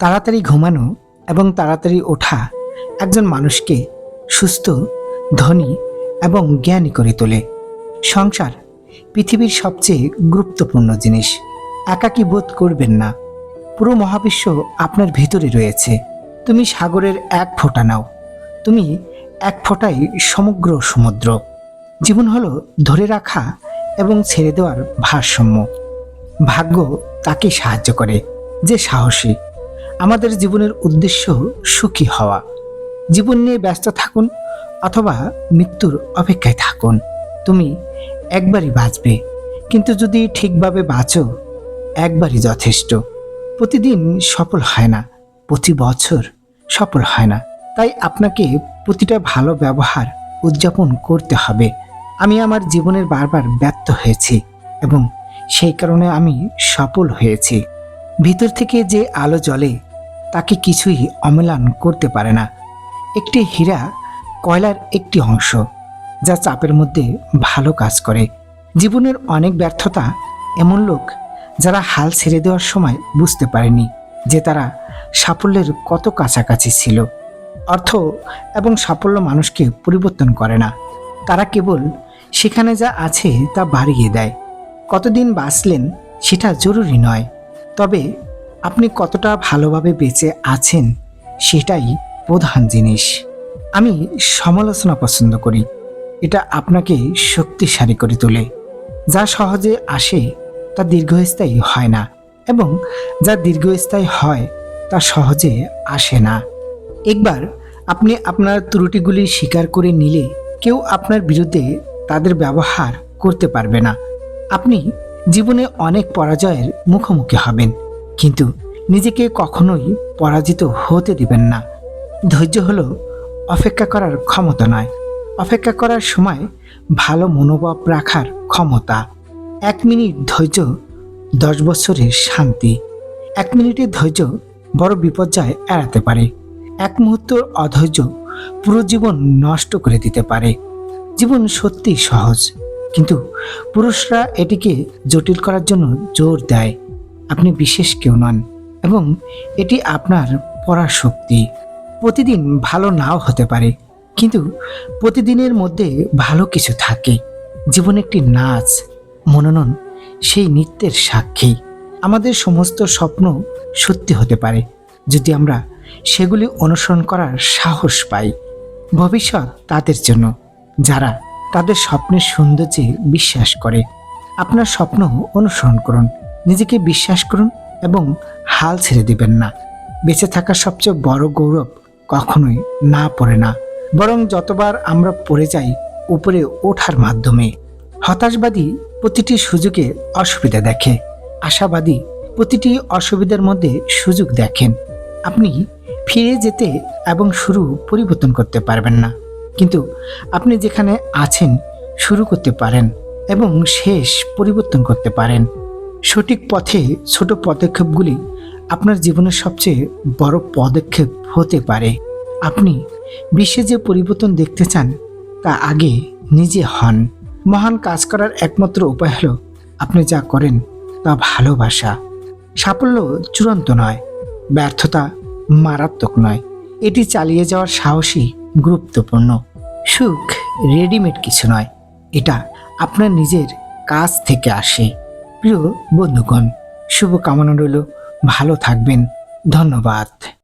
তাড়াতাড়ি ঘুমানো এবং তাড়াতাড়ি ওঠা একজন মানুষকে সুস্থ, ধনী এবং জ্ঞানী করে তোলে। সংসার পৃথিবীর সবচেয়ে গুরুত্বপূর্ণ জিনিস। একাকী বোধ করবেন না। পুরো মহাবিশ্ব আপনার ভিতরে রয়েছে। তুমি সাগরের এক ফোঁটা নাও। তুমি এক ফোঁটাই সমগ্র সমুদ্র। জীবন হলো ধরে রাখা এবং ছেড়ে দেওয়ার ভারসাম্য। ভাগ্য তাকে সাহায্য করে, যে সাহসী। আমাদের জীবনের উদ্দেশ্য সুখী হওয়া। জীবন নিয়ে ব্যস্ত থাকুন অথবা মৃত্যুর অপেক্ষায় থাকুন। তুমি একবারই বাঁচবে। কিন্তু যদি ঠিকভাবে বাঁচো, একবারই যথেষ্ট। প্রতিদিন সফল হয় না, প্রতি বছর সফল হয় না। তাই আপনাকে প্রতিটা ভালো ব্যবহার উদযাপন করতে হবে। আমি আমার জীবনের বারবার ব্যর্থ হয়েছি এবং সেই কারণে আমি সফল হয়েছি। ভিতর থেকে যে আলো জ্বলে তাকে কিছুই অম্লান করতে পারে না। একটি হীরা কয়লার একটি অংশ, যা চাপের মধ্যে ভালো কাজ করে। জীবনের অনেক ব্যর্থতা এমন লোক যারা হাল ছেড়ে দেওয়ার সময় বুঝতে পারেনি যে তারা সাফল্যের কত কাছাকাছি ছিল। অর্থ এবং সাফল্য মানুষকে পরিবর্তন করে না। তারা কেবল সেখানে যা আছে তা বাড়িয়ে দেয়। কতদিন বাঁচলেন সেটা জরুরি নয়। তবে আপনি কতটা ভালোভাবে বেঁচে আছেন সেটাই প্রধান জিনিস। আমি সমালোচনা পছন্দ করি। এটা আপনাকে শক্তিশালী করে তোলে। যা সহজে আসে, তা দীর্ঘস্থায়ী হয় না এবং যা দীর্ঘস্থায়ী হয়, তা সহজে আসে না। একবার আপনি আপনার ত্রুটিগুলি স্বীকার করে নিলে কেউ আপনার বিরুদ্ধে তাদের ব্যবহার করতে পারবে না। আপনি জীবনে অনেক পরাজয়ের মুখোমুখি হবেন। কিন্তু নিজেকে কখনোই পরাজিত হতে দিবেন না। ধৈর্য হলো অপেক্ষা করার ক্ষমতা নয়। অপেক্ষা করার সময় ভালো মনোভাব রাখার ক্ষমতা। এক মিনিট ধৈর্য, দশ বছরের শান্তি। এক মিনিটের ধৈর্য বড় বিপর্যয় এড়াতে পারে। এক মুহূর্তর অধৈর্য পুরো জীবন নষ্ট করে দিতে পারে। জীবন সত্যি সহজ, কিন্তু পুরুষরা এটিকে জটিল করার জন্য জোর দেয়। আপনি বিশেষ কেউ নন এবং এটি আপনার পড়ার শক্তি প্রতিদিন ভালো নাও হতে পারে, কিন্তু প্রতিদিনের মধ্যে ভালো কিছু থাকে। জীবন একটি নাচ মননন সেই নৃত্যের সাক্ষী। আমাদের সমস্ত স্বপ্ন সত্যি হতে পারে, যদি আমরা সেগুলি অনুসরণ করার সাহস পাই। ভবিষ্যৎ তাদের জন্য, যারা তাদের স্বপ্নের সৌন্দর্যে বিশ্বাস করে। আপনার স্বপ্ন অনুসরণ করুন। নিজেকে বিশ্বাস করুন এবং হাল ছেড়ে দিবেন না। বেঁচে থাকার সবচেয়ে বড় গৌরব কখনোই না পড়ে না। বরং যতবার আমরা পড়ে যাই, উপরে ওঠার মাধ্যমে। হতাশবাদী প্রতিটি সুযোগে অসুবিধা দেখে। আশাবাদী প্রতিটি অসুবিধার মধ্যে সুযোগ দেখেন। আপনি ফিরে যেতে এবং শুরু পরিবর্তন করতে পারবেন না। কিন্তু আপনি যেখানে আছেন, শুরু করতে পারেন এবং শেষ পরিবর্তন করতে পারেন। সঠিক পথে ছোট পদক্ষেপগুলি আপনার জীবনের সবচেয়ে বড় পদক্ষেপ হতে পারে। আপনি বিশ্বে যে পরিবর্তন দেখতে চান, তা আগে নিজে হন। মহান কাজ করার একমাত্র উপায় হলো আপনি যা করেন, তা ভালোবাসা। সাফল্য চূড়ান্ত নয়, ব্যর্থতা মারাত্মক নয়। এটি চালিয়ে যাওয়ার সাহসী গুরুত্বপূর্ণ। সুখ রেডিমেড কিছু নয়, এটা আপনার নিজের কাজ থেকে আসে। প্রিয় বন্ধুগণ শুভকামনা রইল। ভালো থাকবেন। ধন্যবাদ।